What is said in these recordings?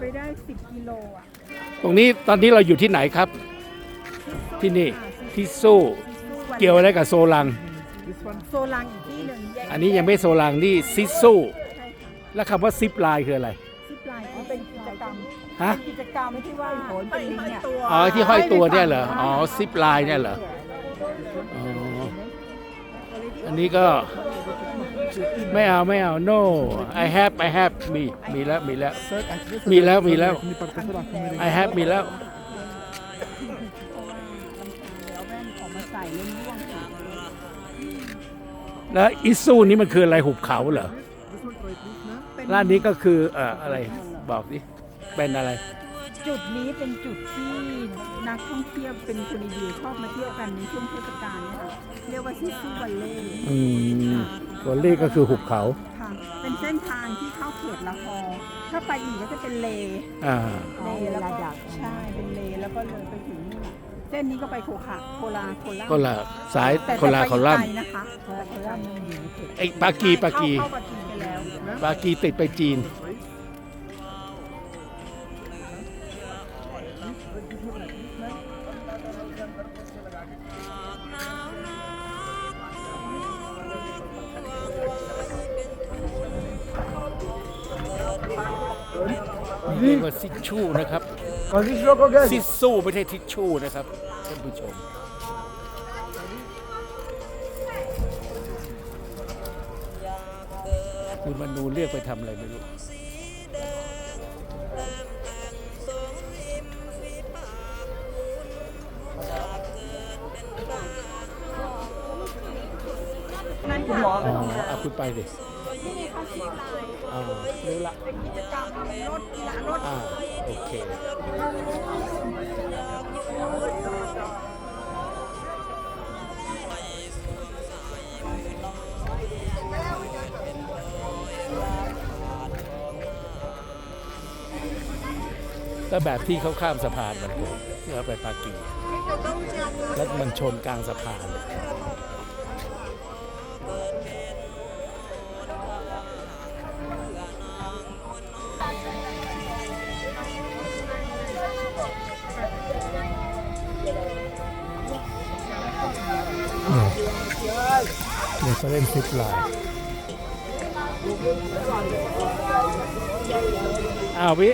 ไปได้ 10 กิโลอะตรงนี้ตอนนี้เราอยู่ที่ไหนครับ ที่นี่ที่สู้เกี่ยวอะไรกับโซลัง โซลังอีกที่หนึ่งแยกอันนี้ยังไม่โซลังนี่ซิสู้ใช่ค่ะแล้วคำว่าซิปไลน์คืออะไร ซิปไลน์อ๋อเป็นกิจกรรมฮะกิจกรรมที่ว่าโหนเป็นลิงเนี่ยอ๋อที่ห้อยตัวเนี่ยเหรอ อ๋อซิปไลน์เนี่ยเหรออ๋ออันนี้ก็ ไม่เอาไม่เอา no I have I have มีมีแล้วมีแล้ว มีแล้วมีแล้ว I have มีแล้วเอาแว่นออกมาใส่เล่นร่วงค่ะแล้วอิซูนี่มันคืออะไรหุบเขาเหรอเป็นร้านนี้ก็คือเอ่ออะไรบอกดิเป็นอะไร จุดนี้เป็นจุดที่นักท่องเที่ยวเป็นคนอินเดียชอบมาเที่ยวกันในช่วงเทศกาลเนี่ยค่ะเรียกว่าซิซูวัลเล่อืมตั วเลขก็คือหุบเขา ค่ะ เป็นเส้นทางที่เข้าเขตละครถ้าไปอีกก็จะเป็นเลอ่า เลแล้วก็ใช่เป็นเลแล้วก็เลยไปถึงนู่นเส้นนี้ก็ไปโคคาโคลาโคลาก็ละสายแต่คนละจะคอลัมไปน์ไกลนะคะโคลามันอยู่ในเขตไอ้ปากีปากีเข้าปากีไปแล้วปากีติดไปจีน นี่เรียกว่าซิชชู่นะครับซิสซูไม่ใช่ทิชชู่นะครับท่านผู้ชม คุณมนูเรียกไปทำอะไรไม่รู้ นั่นค่ะอ๋อเอาคุณไปดิ ที่เขาชี้ลายอ่ารู้ละเป็นกิจกรรมรถกีฬารถอ่าโอเค ก็แบบที่เขาข้ามสะพานมันเลยที่เขาไปปากีแล้วมันชนกลางสะพาน เดี๋ยวจะเล่นซิปไลน์อ้าววิ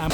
อะ